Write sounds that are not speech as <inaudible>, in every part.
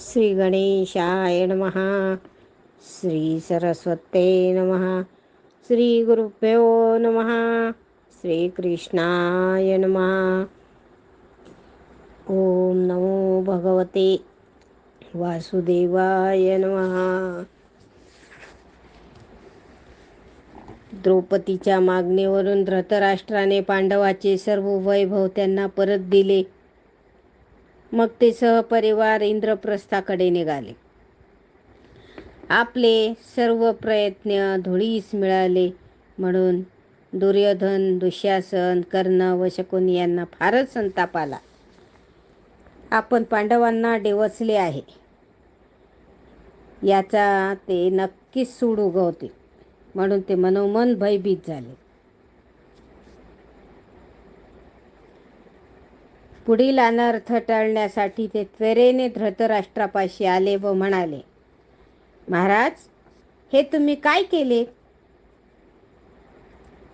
श्री गणेशाय नमः। श्री सरस्वते नमः। श्री गुरुभ्यो नमः। श्रीकृष्णाय नमः। ओम नमो भगवते वासुदेवाय नमः। द्रौपदीच्या मागणीवरून धृतराष्ट्राने पांडवाचे सर्व वैभव त्यांना परत दिले. मग ते सहपरिवार इंद्रप्रस्थाकडे निघाले. आपले सर्व प्रयत्न धुळीस मिळाले म्हणून दुर्योधन दुःशासन कर्ण व शकुनी यांना फारच संताप आला. आपण पांडवांना डेवचले आहे. याचा ते नक्कीच सूड उगवतील म्हणून ते मनोमन भयभीत झाले. पुढील अनर्थ टळण्यासाठी ते त्वरेने धृतराष्ट्रापाशी आले व म्हणाले महाराज हे तुम्ही काय केले?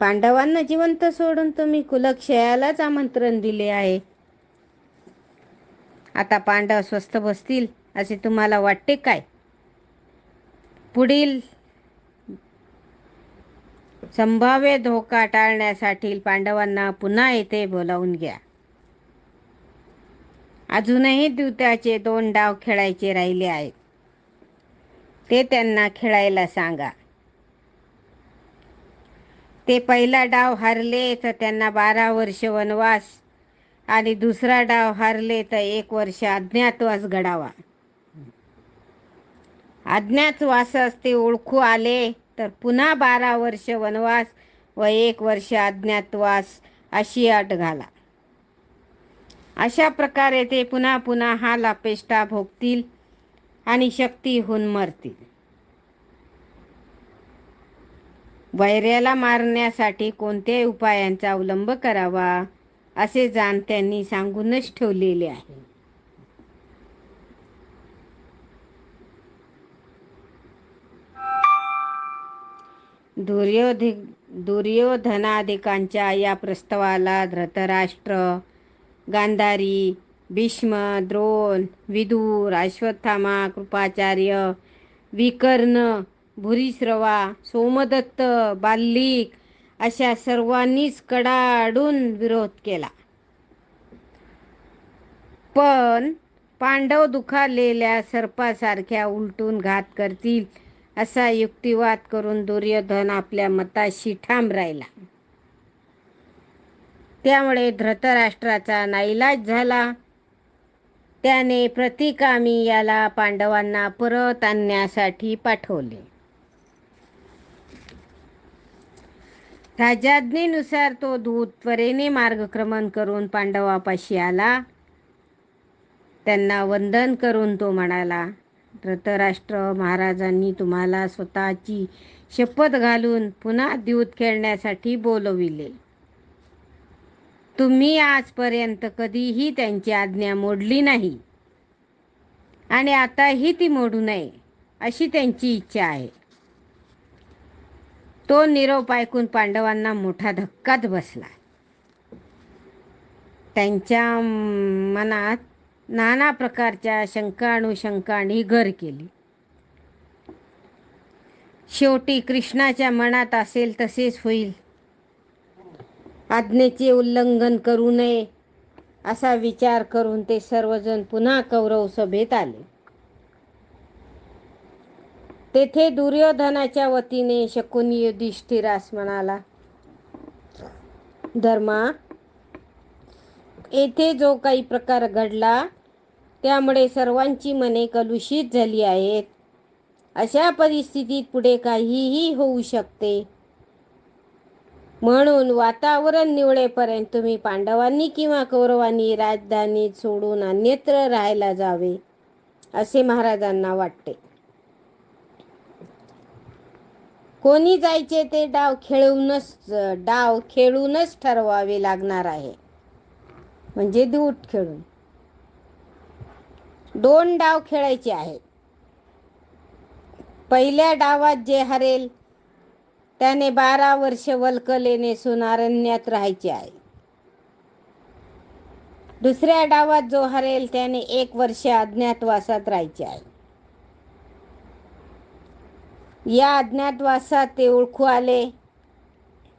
पांडवांना जिवंत सोडून तुम्ही कुलक्षयालाच आमंत्रण दिले आहे. आता पांडव स्वस्थ बसतील असे तुम्हाला वाटते काय? पुढील संभाव्य धोका टाळण्यासाठी पांडवांना पुन्हा येथे बोलावून घ्या. अजूनही द्वित्याचे दोन डाव खेळायचे राहिले आहेत. ते त्यांना खेळायला सांगा. ते पहिला डाव हारले तर त्यांना बारा वर्ष वनवास आणि दुसरा डाव हारले तर एक वर्ष अज्ञातवास घडावा. अज्ञातवासास ते ओळखू आले तर पुन्हा बारा वर्ष वनवास व एक वर्ष अज्ञातवास अशी अट घाला. अशा प्रकारे ते पुन्हा पुन्हा हा लापेष्टा भोगतील आणि शक्तीहून मरतील. वैर्याला मारण्यासाठी कोणत्याही उपायांचा अवलंब करावा असे जाण त्यांनी सांगूनच ठेवलेले आहे. दुर्योधि दुर्योधनाधिकांच्या या प्रस्तावाला धृतराष्ट्र गांधारी भीष्म द्रोण विदूर अश्वत्थामा कृपाचार्य विकर्ण भुरीश्रवा सोमदत्त बाल्लिक अशा सर्वांनीच कडाडून विरोध केला. पण पांडव दुखालेल्या सर्पासारख्या उलटून घात करतील असा युक्तिवाद करून दुर्योधन आपल्या मताशी ठाम राहिला. त्यामुळे धृतराष्ट्राचा नाईलाज झाला. त्याने प्रतिकामी याला पांडवांना परत आणण्यासाठी पाठवले. राजाज्ञेनुसार तो दूत त्वरेने मार्गक्रमण करून पांडवापाशी आला. त्यांना वंदन करून तो म्हणाला धृतराष्ट्र महाराजांनी तुम्हाला स्वतःची शपथ घालून पुन्हा द्यूत खेळण्यासाठी बोलविले. तुम्ही आजपर्यंत कधीही त्यांची आज्ञा मोडली नाही. आणि आताही ती मोडू नये अशी त्यांची इच्छा आहे. तो निरोप ऐकून पांडवांना मोठा धक्काच बसला. त्यांच्या मनात नाना प्रकारच्या शंका अनुशंकांनी घर केली. शेवटी कृष्णाच्या मनात असेल तसेच होईल. आज्ञेचे उल्लंघन करू नये असा विचार करून ते सर्वजण पुन्हा कौरव सभेत आले. तेथे दुर्योधनाच्या वतीने शकुनी युधिष्ठिरास म्हणाला धर्मा येथे जो काही प्रकार घडला त्यामुळे सर्वांची मने कलुषित झाली आहेत. अशा परिस्थितीत पुढे काहीही होऊ शकते. म्हणून वातावरण निवळेपर्यंत तुम्ही पांडवांनी किंवा कौरवांनी राजधानी सोडून अन्यत्र राहायला जावे असे महाराजांना वाटते. कोणी जायचे ते डाव खेळूनच डाव खेळूनच ठरवावे लागणार आहे. म्हणजे दूट खेळून. दोन डाव खेळायचे आहेत. पहिल्या डावात जे हरेल त्याने बारा वर्ष वल्कलेने सुनारण्यात राहायचे आहे. दुसऱ्या डावात जो हरेल त्याने एक वर्ष अज्ञातवासात राहायचे आहे. या अज्ञातवासात ते ओळखू आले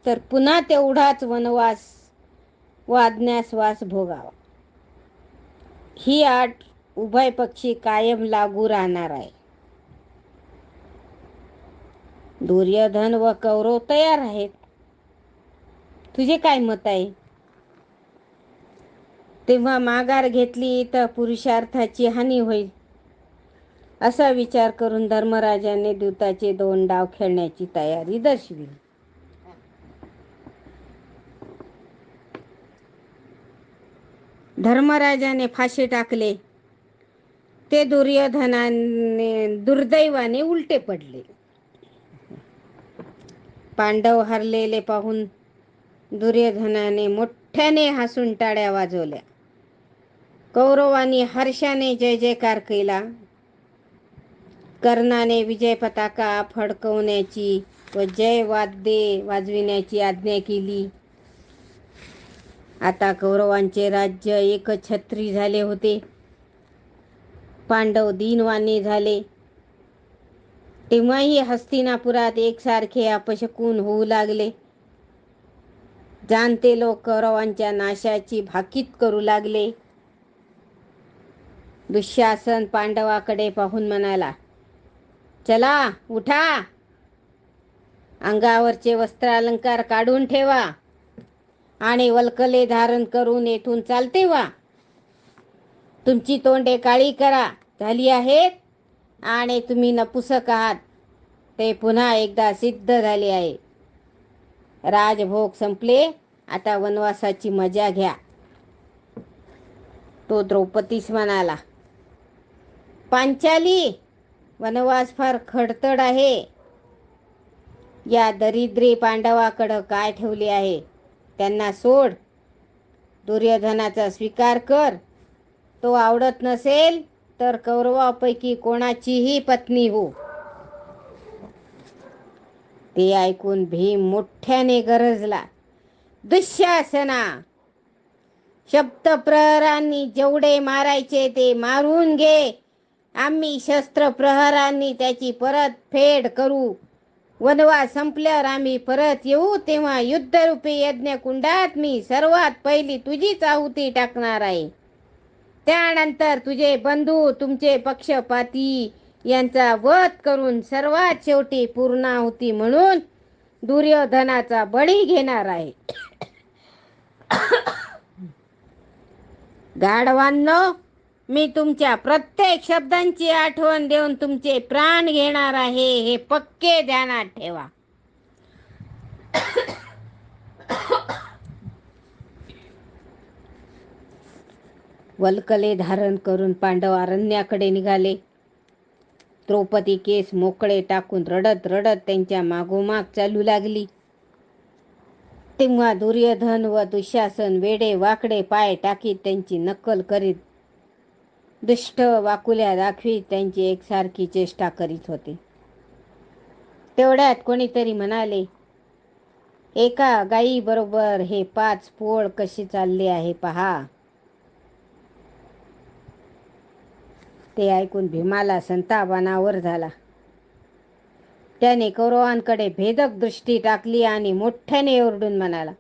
तर पुन्हा तेवढाच वनवास व अज्ञातवास भोगावा. ही आठ उभय पक्षी कायम लागू राहणार आहे. दुर्योधन व कौरव तयार आहेत. तुझे काय मत आहे? तेव्हा माघार घेतली तर पुरुषार्थाची हानी होईल असा विचार करून धर्मराजाने दूताचे दोन डाव खेळण्याची तयारी दर्शविली. धर्मराजाने फाशी टाकले. ते दुर्योधनाने दुर्दैवाने उलटे पडले. पांडव हरलेले पाहून दुर्योधनाने मोठ्याने हसून टाळ्या वाजवल्या. कौरवांनी हर्षाने जय जयकार केला. कर्णाने विजय पताका फडकवण्याची व जय वाद्ये वाजविण्याची आज्ञा केली. आता कौरवांचे राज्य एकछत्री झाले होते. पांडव दीनवाने झाले. तेव्हाही हस्तिनापुरात एकसारखे अपशकून होऊ लागले. जाणते लोक कौरवांच्या नाशाची भाकीत करू लागले. दुःशासन पांडवाकडे पाहून म्हणाला चला उठा. अंगावरचे वस्त्रालंकार काढून ठेवा आणि वल्कले धारण करून येथून चालते वा. तुमची तोंडे काळी करा. झाली आहेत? आणि तुम्ही नपुसक आहात. ते पुन्हा एकदा सिद्ध झाले आहे. राजभोग संपले. आता वनवासाची मजा घ्या. तो द्रौपदीस म्हणाला पांचाली वनवास फार खडतड आहे. या दरिद्री पांडवाकडं काय ठेवले आहे? त्यांना सोड. दुर्योधनाचा स्वीकार कर. तो आवडत नसेल तर कौरवापैकी कोणाचीही पत्नी हो. ते ऐकून भीम मोठ्याने गरजला. दुःशासना. शब्दप्रहरांनी जेवढे मारायचे ते मारून घे. आम्ही शस्त्र प्रहरांनी त्याची परत फेड करू. वनवा संपल्यावर आम्ही परत येऊ. तेव्हा युद्धरूपी यज्ञकुंडात मी सर्वात पहिली तुझीच आहुती टाकणार आहे. त्यानंतर तुझे बंधू तुमचे पक्षपाती यांचा वध करून सर्वात शेवटी पूर्णाहुती म्हणून दुर्योधनाचा बळी घेणार आहे. <coughs> गाढवांनो मी तुमच्या प्रत्येक शब्दांची आठवण देऊन तुमचे प्राण घेणार आहे हे पक्के ध्यानात ठेवा. वल्कले धारण करून पांडव अरण्याकडे निघाले. द्रौपदी केस मोकळे टाकून रडत रडत त्यांच्या मागोमाग चालू लागली. तेव्हा दुर्योधन व दुःशासन वेडे वाकडे पाय टाकीत त्यांची नक्कल करीत दुष्ट वाकुल्या दाखवीत त्यांची एकसारखी चेष्टा करीत होते. तेवढ्यात कोणीतरी म्हणाले एका गायी बरोबर हे पाच पोळ कशी चालले आहे पहा. ते ऐकून भीमाला संतापनावर झाला. त्याने कौरवांकडे भेदक दृष्टी टाकली आणि मोठ्याने ओरडून म्हणाला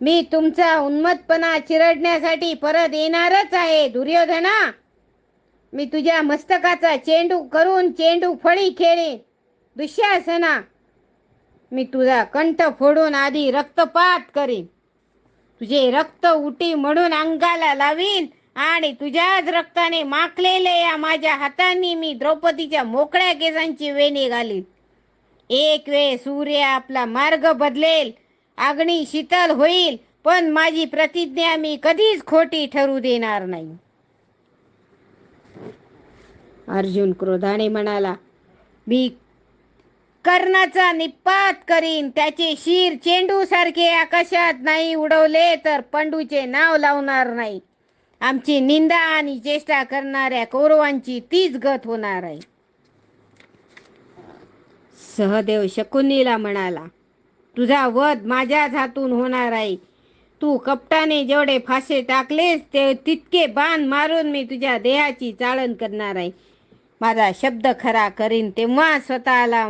मी तुमचा उन्मत्पणा चिरडण्यासाठी परत येणारच आहे दुर्योधना! मी तुझ्या मस्तकाचा चेंडू करून चेंडू फळी खेळेन. दुःशासना! मी तुझा कंठ फोडून आधी रक्तपात करीन. तुझे रक्त उटी म्हणून अंगाला लावीन. आणि तुझ्याच रक्ताने माखलेले या माझ्या हातांनी मी द्रौपदीच्या मोकळ्या केसांची वेणी घालीन. एक वेळ सूर्य आपला मार्ग बदलेल अग्नी शीतल होईल पण माझी प्रतिज्ञा मी कधीच खोटी ठरू देणार नाही. अर्जुन क्रोधाने म्हणाला मी कर्णाचा निपात करीन त्याचे शिर चेंडू सारखे आकाशात नाही उडवले तर पंडूचे नाव लावणार नाही. आमची निंदा आणि चेष्टा करणाऱ्या कौरवांची तीच गत होणार आहे. सहदेव शकुनीला म्हणाला तुझा वध माझ्याच हातून होणार आहे. तू कपटाने जेवढे फासे टाकलेस ते तितके बाण मारून मी तुझ्या देहाची चाळण करणार आहे. माझा शब्द खरा करीन तेव्हा स्वतःला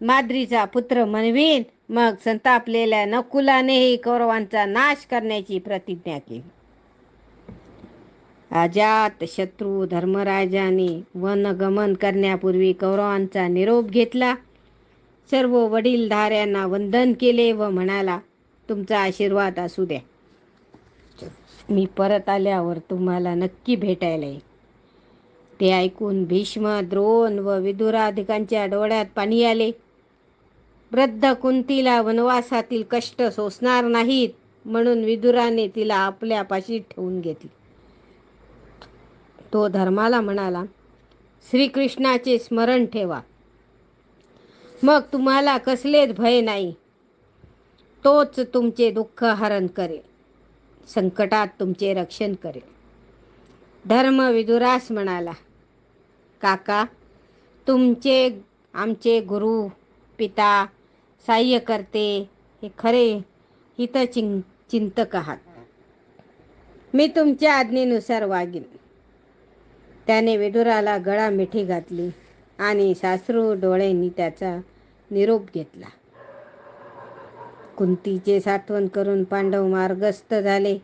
माद्रीचा पुत्र म्हणवीन. मग संतापलेल्या नकुलानेही कौरवांचा नाश करण्याची प्रतिज्ञा केली. अजात शत्रू धर्मराजाने वनगमन करण्यापूर्वी कौरवांचा निरोप घेतला. सर्व वडीलधाऱ्यांना वंदन केले व म्हणाला तुमचा आशीर्वाद असू द्या. मी परत आल्यावर तुम्हाला नक्की भेटायला येईल ते ऐकून भीष्म द्रोण व विदुराधिकांच्या डोळ्यात पाणी आले. वृद्ध कुंतीला वनवासातील कष्ट सोसणार नाहीत म्हणून विदुराने तिला आपल्यापाशी ठेवून घेतली. तो धर्माला म्हणाला श्रीकृष्णाचे स्मरण ठेवा. मग तुम्हाला कसलेच भय नाही. तोच तुमचे दुःख हरण करेल. संकटात तुमचे रक्षण करेल. धर्म विदुरास म्हणाला काका तुमचे आमचे गुरु पिता साह्य करते हे खरे हितचिं चिंतक आहात. मी तुमच्या आज्ञेनुसार वागीन. त्याने विदुराला गळा मिठी घातली आणि सासरू डोळ्यांनी त्याचा निरोप घेतला. कुंतीचे साठवण करून पांडव मार्गस्थ झाले.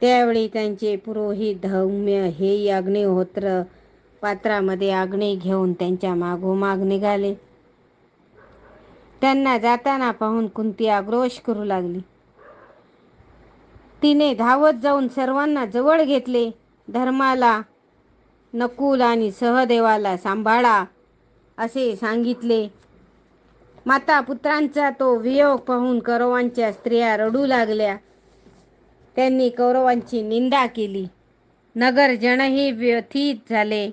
त्यावेळी त्यांचे पुरोहित धौम्य हे अग्निहोत्र पात्रामध्ये अग्नी घेऊन त्यांच्या मागोमाग निघाले. त्यांना जाताना पाहून कुंती आक्रोश करू लागली. तिने धावत जाऊन सर्वांना जवळ घेतले. धर्माला नकुल आणि सहदेवाला सांभाळा असे सांगितले. माता पुत्रांचा तो वियोग पाहून कौरवांच्या स्त्रिया रडू लागल्या. त्यांनी कौरवांची निंदा केली. नगरजनही व्यथित झाले.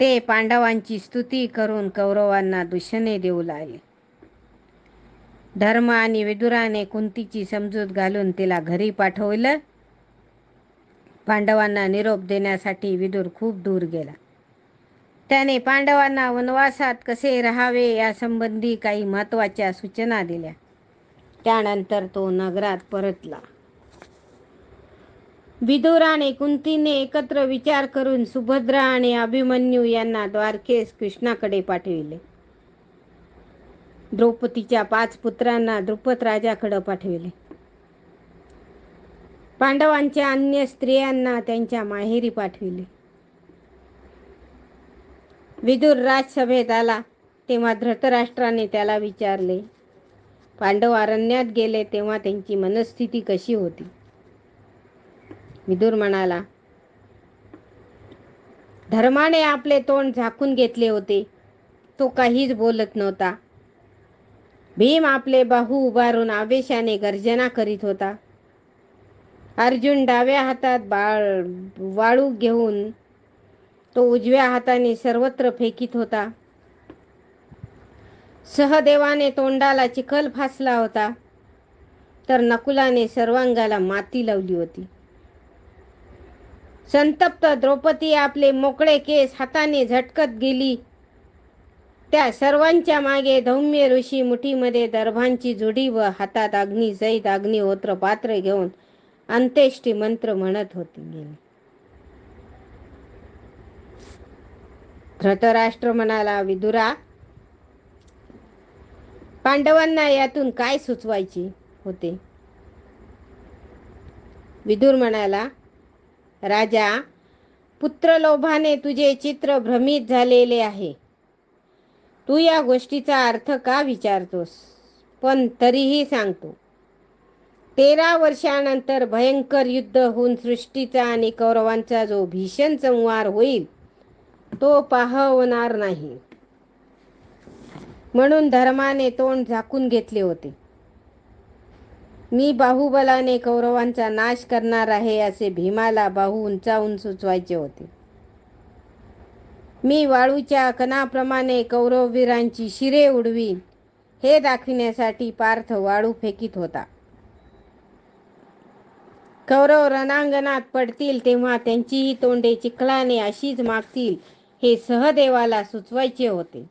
ते पांडवांची स्तुती करून कौरवांना दुषणे देऊ लागले. धर्म आणि विदुराने कुंतीची समजूत घालून तिला घरी पाठवलं. पांडवांना निरोप देण्यासाठी विदुर खूप दूर गेला. त्याने पांडवांना वनवासात कसे राहावे यासंबंधी काही महत्त्वाच्या सूचना दिल्या. त्यानंतर तो नगरात परतला. विदुर आणि कुंतीने एकत्र विचार करून सुभद्रा आणि अभिमन्यू यांना द्वारकेस कृष्णाकडे पाठविले. द्रौपदीच्या पाच पुत्रांना द्रुपद राजाकडे पाठविले. पांडवांच्या अन्य स्त्रियांना त्यांच्या माहेरी पाठविले. विदुर राजसभेत आला तेव्हा धृतराष्ट्राने त्याला विचारले पांडव अरण्यात गेले तेव्हा त्यांची मनस्थिती कशी होती? विदुर म्हणाला धर्माने आपले तोंड झाकून घेतले होते तो काहीच बोलत नव्हता. भीम आपले बाहू उभारून आवेशाने गर्जना करीत होता. अर्जुन डाव्या हातात बाळ वाळू घेऊन तो उजव्या हाताने सर्वत्र फेकीत होता. सहदेवाने तोंडाला चिखल फासला होता तर नकुलाने सर्वांगाला माती लावली होती. संतप्त द्रौपदी आपले मोकळे केस हाताने झटकत गेली. त्या सर्वांच्या मागे धौम्य ऋषी मुठीमध्ये दर्भांची जुडी व हातात अग्नी सहित अग्निहोत्र पात्र घेऊन अंत्येष्टी मंत्र म्हणत होती गेले धृतराष्ट्र म्हणाला विदुरा पांडवांना यातून काय सुचवायची? होते. विदुर म्हणाला राजा पुत्रलोभाने तुझे चित्र भ्रमित झालेले आहे. तू या गोष्टीचा अर्थ का विचारतोस? पण तरीही सांगतो. तेरा वर्षानंतर भयंकर युद्ध होऊन सृष्टीचा आणि कौरवांचा जो भीषण संवार होईल तो पाहवणार नाही. म्हणून धर्माने तोंड झाकून घेतले होते. मी बाहुबलाने कौरवांचा नाश करणार आहे असे भीमाला बाहू उंचावून सुचवायचे होते. मी वाळूच्या कणाप्रमाणे कौरववीरांची शिरे उडवीन हे दाखविण्यासाठी पार्थ वाळू फेकीत होता. कौरव रणांगणात पडतील तेव्हा त्यांचीही तोंडे चिखलाने अशीच मागतील. हे सहदेवाला सुचवायचे होते.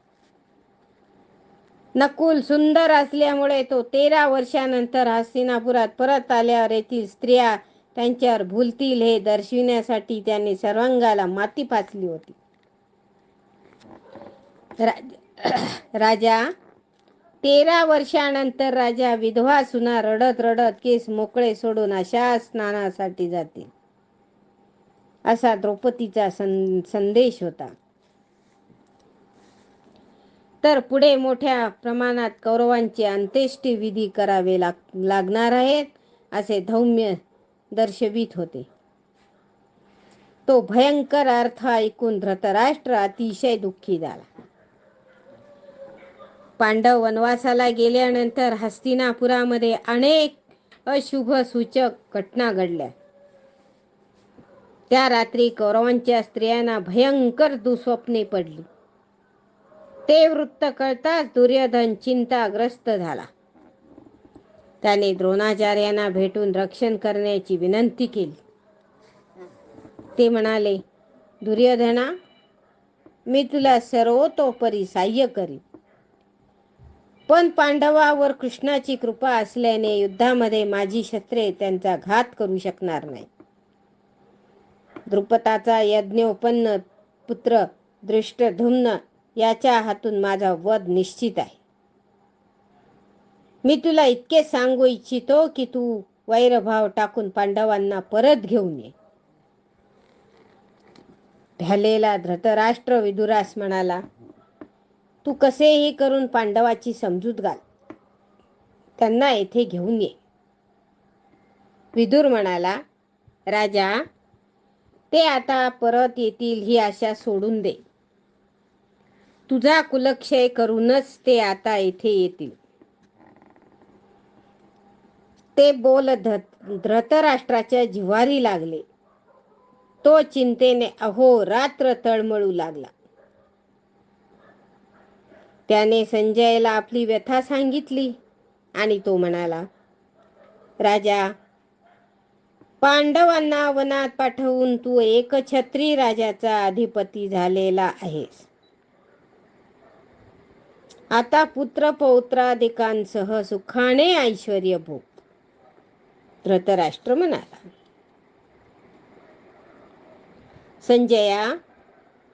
नकुल सुंदर असल्यामुळे तो तेरा वर्षानंतर हस्तिनापुरात परत आल्यावर येथील स्त्रिया त्यांच्यावर भुलतील हे दर्शविण्यासाठी त्याने सर्वांगाला माती पाचली होती. <clears throat> राजा तेरा वर्षानंतर राजा विधवा सुना रडत रडत केस मोकळे सोडून अशा स्नानासाठी जातील असा द्रौपदीचा संदेश होता. तर पुढे मोठ्या प्रमाणात कौरवांचे अंत्येष्टी विधी करावे लाग लागणार आहेत असे धौम्य दर्शवित होते. तो भयंकर अर्थ ऐकून धृतराष्ट्र अतिशय दुःखी झाला. पांडव वनवासाला गेल्यानंतर हस्तिनापुरामध्ये अनेक अशुभ सूचक घटना घडल्या. त्या रात्री कौरवांच्या स्त्रियांना भयंकर दुस्वप्ने पडली. ते वृत्त कळताच दुर्योधन चिंताग्रस्त झाला. त्याने द्रोणाचार्यांना भेटून रक्षण करण्याची विनंती केली. ते म्हणाले दुर्योधना मी तुला सर्वतोपरी साह्य करीन. पण पांडवावर कृष्णाची कृपा असल्याने युद्धामध्ये माझी शस्त्रे त्यांचा घात करू शकणार नाही. द्रुपदाचा यज्ञोपन्न पुत्र दृष्टधुम्न याच्या हातून माझा वध निश्चित आहे. मी तुला इतके सांगू इच्छितो की तू वैरभाव टाकून पांडवांना परत घेऊन ये. भ्यालेला धृतराष्ट्र विदुरास म्हणाला तू कसेही करून पांडवाची समजूत घाल. त्यांना येथे घेऊन ये. विदुर म्हणाला राजा ते आता परत येतील ही आशा सोडून दे. तुझा कुलक्षय करूनच ते आता येथे येतील. ते बोल धृतराष्ट्राच्या जिवारी लागले. तो चिंतेने अहो रात्र तळमळू लागला. त्याने संजयला आपली व्यथा सांगितली आणि तो म्हणाला राजा पांडवांना वनात पाठवून तू एक छत्री राजाचा अधिपती झालेला आहेस. आता पुत्र पौत्राधिकांसह सुखाने ऐश्वर भोग. धृतराष्ट्र म्हणाला संजया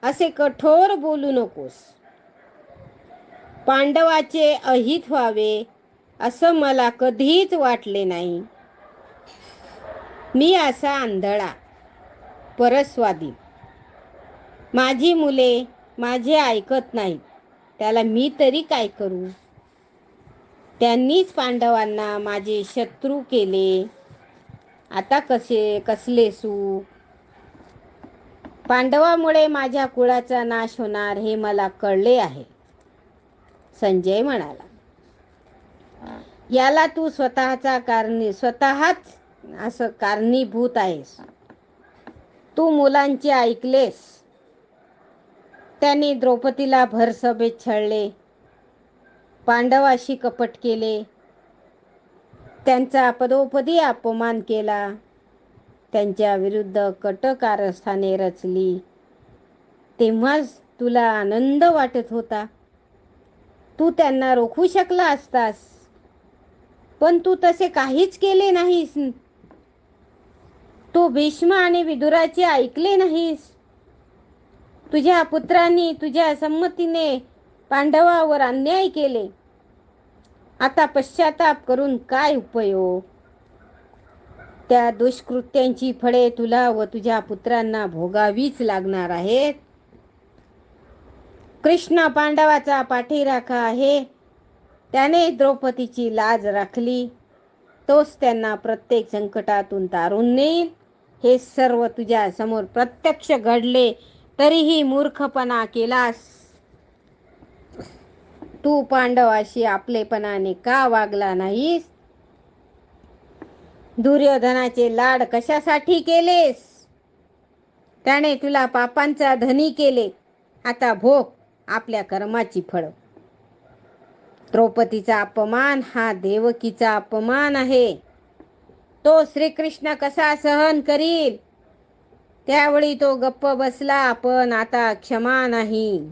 असे कठोर बोलू नकोस. पांडवाचे अहित व्हावे असं मला कधीच वाटले नाही. मी असा आंधळा परस्वादी. माझी मुले माझे ऐकत नाहीत. त्याला मी तरी काय करू? त्यांनीच पांडवांना माझे शत्रू केले. आता कसे कसले सू पांडवामुळे माझ्या कुळाचा नाश होणार हे मला कळले आहे. संजय म्हणाला. याला तू स्वतःचा कारणी स्वतःच असं कारणीभूत आहेस. तू मुलांचे ऐकलेस. त्यांनी द्रौपदीला भरसभेत छळले. पांडवाशी कपट केले. त्यांचा पदोपदी अपमान केला. त्यांच्या विरुद्ध कटकारस्थाने रचली. तेव्हाच तुला आनंद वाटत होता. तू त्यांना रोखू शकला असतास. पण तू तसे काहीच केले नाहीस. तू भीष्म आणि विदुराचे ऐकले नाहीस. तुझ्या पुत्रांनी तुझ्या संमतीने पांडवावर अन्याय केले. आता पश्चाताप करून काय उपयोग? त्या दुष्कृत्यांची फळे तुला व तुझ्या पुत्रांना भोगावीच लागणार आहेत. कृष्ण पांडवाचा पाठीराखा आहे. त्याने द्रौपदीची लाज राखली. तोच त्यांना प्रत्येक संकटातून तारून नेईल. हे सर्व तुझ्या समोर प्रत्यक्ष घडले तरीही मूर्खपणा केलास. तू पांडवाशी आपलेपणाने का वागला नाहीस? दुर्योधनाचे लाड कशासाठी केलेस? त्याने तुला पापांचा धनी केले. आता भोग आपल्या कर्माची फळ. द्रौपदीचा अपमान हा देवकीचा अपमान आहे. तो श्रीकृष्ण कसा सहन करील? त्यावेळी तो गप्प बसला पण आता क्षमा नाही.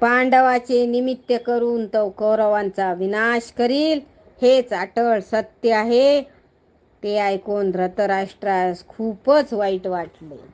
पांडवाचे निमित्त करून तो कौरवांचा विनाश करील हेच अटळ सत्य आहे. ते ऐकून धृतराष्ट्रास खूपच वाईट वाटले.